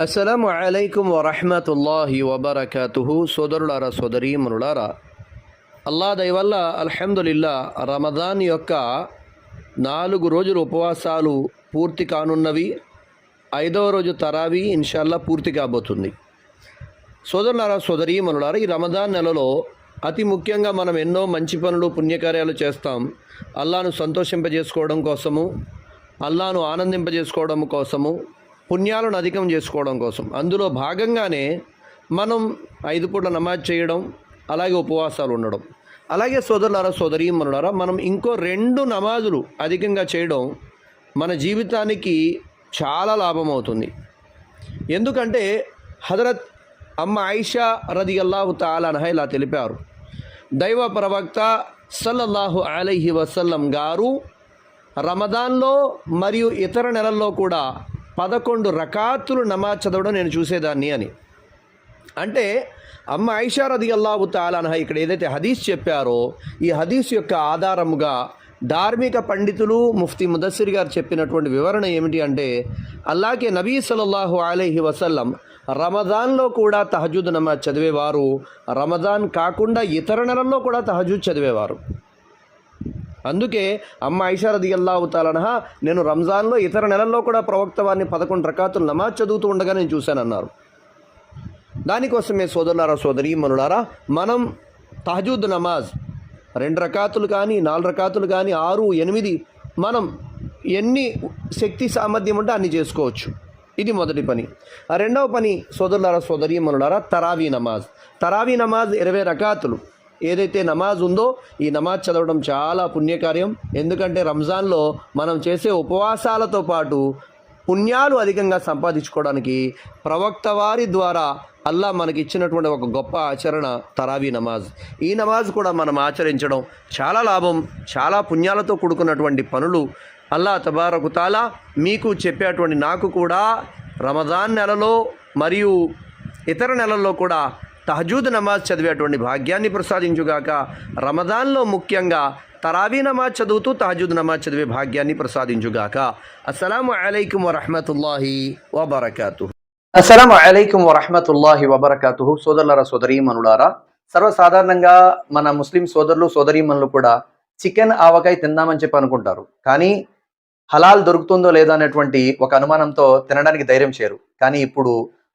అస్సలము అలైకుం వరహమతుల్లాహి వబర్కతుహు. సోదరులారా సోదరీమనులారా అల్లా దయవల్ల అల్హమ్దులిల్లా రమదాన్ యొక్క నాలుగు రోజులు ఉపవాసాలు పూర్తి కానున్నవి. ఐదవ రోజు తరావి ఇన్షాల్లా పూర్తి కాబోతుంది. సోదరులారా సోదరీమనులారా ఈ రమదాన్ నెలలో అతి ముఖ్యంగా మనం ఎన్నో మంచి పనులు పుణ్యకార్యాలు చేస్తాం. అల్లాను సంతోషింపజేసుకోవడం కోసము అల్లాను ఆనందింపజేసుకోవడం కోసము పుణ్యాలను అధికం చేసుకోవడం కోసం. అందులో భాగంగానే మనం ఐదు పూట్ల నమాజ్ చేయడం అలాగే ఉపవాసాలు ఉండడం. అలాగే సోదరులారా సోదరీమనులారా మనం ఇంకో రెండు నమాజులు అధికంగా చేయడం మన జీవితానికి చాలా లాభం అవుతుంది. ఎందుకంటే హజరత్ అమ్మ ఐషా రది అల్లాహు తాలనహ ఇలా తెలిపారు. దైవ ప్రవక్త సల్లల్లాహు అలైహి వసల్లం గారు రమదాన్లో మరియు ఇతర నెలల్లో కూడా పదకొండు రకాతులు నమాజ్ చదవడం నేను చూసేదాన్ని అని. అంటే అమ్మ ఐషా రది అల్లాహు తాలనహ ఇక్కడ ఏదైతే హదీస్ చెప్పారో ఈ హదీస్ యొక్క ఆధారముగా ధార్మిక పండితులు ముఫ్తీ ముదస్సిర్ గారు చెప్పినటువంటి వివరణ ఏమిటి అంటే అల్లాకే నబీ సలల్లాహు అలైహి వసల్లం రమదాన్లో కూడా తహజుద్ నమాజ్ చదివేవారు రమదాన్ కాకుండా ఇతర నెలల్లో కూడా తహజుద్ చదివేవారు. అందుకే అమ్మ ఐషారది అల్లా అల్లాహుతాలనహ నేను రంజాన్లో ఇతర నెలల్లో కూడా ప్రవక్త వారిని పదకొండు రకాతులు నమాజ్ చదువుతూ ఉండగా నేను చూశానన్నారు. దానికోసమే సోదరులారా సోదరి మనులారా మనం తహజూద్ నమాజ్ రెండు రకాతులు కానీ నాలుగు రకాతులు కానీ ఆరు ఎనిమిది మనం ఎన్ని శక్తి సామర్థ్యం ఉంటే అన్ని చేసుకోవచ్చు. ఇది మొదటి పని. ఆ రెండవ పని సోదరులారా సోదరి మనులారా తరావీ నమాజ్. తరావీ నమాజ్ ఇరవై రకాతులు. ఏదైతే నమాజ్ ఉందో ఈ నమాజ్ చదవడం చాలా పుణ్యకార్యం. ఎందుకంటే రంజాన్లో మనం చేసే ఉపవాసాలతో పాటు పుణ్యాలు అధికంగా సంపాదించుకోవడానికి ప్రవక్త వారి ద్వారా అల్లా మనకి ఇచ్చినటువంటి ఒక గొప్ప ఆచరణ తరావీ నమాజ్. ఈ నమాజ్ కూడా మనం ఆచరించడం చాలా లాభం చాలా పుణ్యాలతో కూడుకున్నటువంటి పనులు. అల్లా తబారకు తాలా మీకు చెప్పేటువంటి నాకు కూడా రమజాన్ నెలలో మరియు ఇతర నెలల్లో కూడా తహజూద్ నమాజ్ చదివేటువంటి భాగ్యాన్ని ప్రసాదించుగాక రమదాన్లో ముఖ్యంగా తరావీ నమాజ్ చదువుతూ తహజూద్ నమాజ్ చదివే భాగ్యాన్ని ప్రసాదించుగాక. అస్సలం అలైకుం వరహమతుల్లాహి వబర్కాతు అస్సలం అలైకుం వరహమతుల్లాహి వబర్కాతు సోదరులారా సోదరీమనులారా సర్వసాధారణంగా మన ముస్లిం సోదరులు సోదరీమణులు కూడా చికెన్ ఆవకాయ తిందామని చెప్పి అనుకుంటారు. కానీ హలాల్ దొరుకుతుందో లేదో అనేటువంటి ఒక అనుమానంతో తినడానికి ధైర్యం చేయరు. కానీ ఇప్పుడు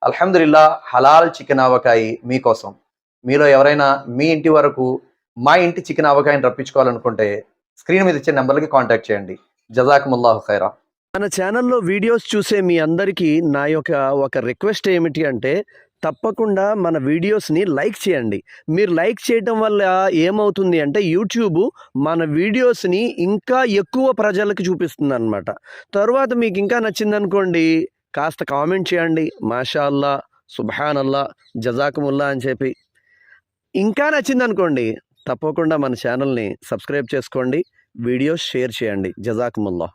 అల్హమ్దుల్లా హలాల్ చికెన్ ఆవకాయి మీకోసం. మీలో ఎవరైనా మీ ఇంటి వరకు మా ఇంటి చికెన్ ఆవకాయని రప్పించుకోవాలనుకుంటే స్క్రీన్ మీద ఇచ్చే నెంబర్లకి కాంటాక్ట్ చేయండి. జజాకుముల్లాహు ఖైరా. మన ఛానల్లో వీడియోస్ చూసే మీ అందరికీ నా యొక్క ఒక రిక్వెస్ట్ ఏమిటి అంటే తప్పకుండా మన వీడియోస్ని లైక్ చేయండి. మీరు లైక్ చేయటం వల్ల ఏమవుతుంది అంటే యూట్యూబ్ మన వీడియోస్ని ఇంకా ఎక్కువ ప్రజలకు చూపిస్తుంది అనమాట తర్వాత మీకు ఇంకా నచ్చిందనుకోండి కాస్త కామెంట్ చేయండి. మాషా అల్లా సుబ్హాన్ అల్లా జజాకుముల్లా అని చెప్పి. ఇంకా నచ్చిందనుకోండి తప్పకుండా మన ఛానల్ని సబ్స్క్రైబ్ చేసుకోండి. వీడియోస్ షేర్ చేయండి. జజాకుముల్లా.